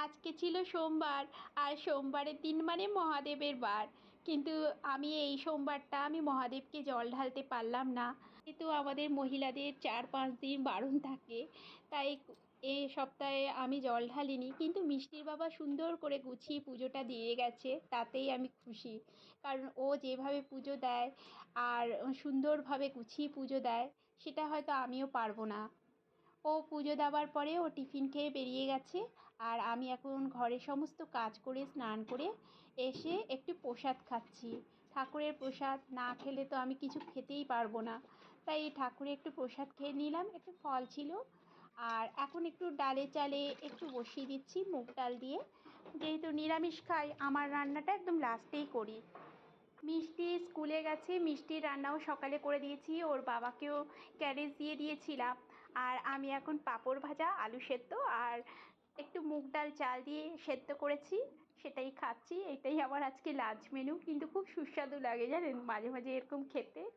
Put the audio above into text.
আজকে ছিল সোমবার, আর সোমবারের দিন মানে মহাদেবের বার। কিন্তু আমি এই সোমবারটা আমি মহাদেবকে জল ঢালতে পারলাম না। কিন্তু আমাদের মহিলাদের চার পাঁচ দিন বারণ থাকে, তাই এ সপ্তাহে আমি জল ঢালিনি। কিন্তু মিষ্টির বাবা সুন্দর করে গুছিয়ে পুজোটা দিয়ে গেছে, তাতেই আমি খুশি। কারণ ও যেভাবে পুজো দেয় আর সুন্দরভাবে গুছিয়ে পুজো দেয়, সেটা হয়তো আমিও পারব না। ও পুজো দেওয়ার পরে ও টিফিন খেয়ে বেরিয়ে গেছে। আর আমি এখন ঘরের সমস্ত কাজ করে, স্নান করে এসে একটু প্রসাদ খাচ্ছি। ঠাকুরের প্রসাদ না খেলে তো আমি কিছু খেতেই পারব না। তাই ঠাকুরের একটু প্রসাদ খেয়ে নিলাম, একটু ফল ছিল। আর এখন একটু ডালে চালে একটু বসিয়ে দিচ্ছি মুগ ডাল দিয়ে। যেহেতু নিরামিষ খাই, আমার রান্নাটা একদম লাস্টেই করি। মিষ্টি স্কুলে গেছে মিষ্টির রান্নাও সকালে করে দিয়েছি। ওর বাবাকেও ক্যারেজ দিয়ে দিয়েছিলাম। আর আমি এখন পাঁপড় ভাজা, আলু সেদ্ধ আর একটু মুগ ডাল চাল দিয়ে সেদ্ধ করেছি, সেটাই খাচ্ছি। এটাই আমার আজকে লাঞ্চ মেনু কিন্তু খুব সুস্বাদু লাগে জানেন মাঝে মাঝে এরকম খেতে।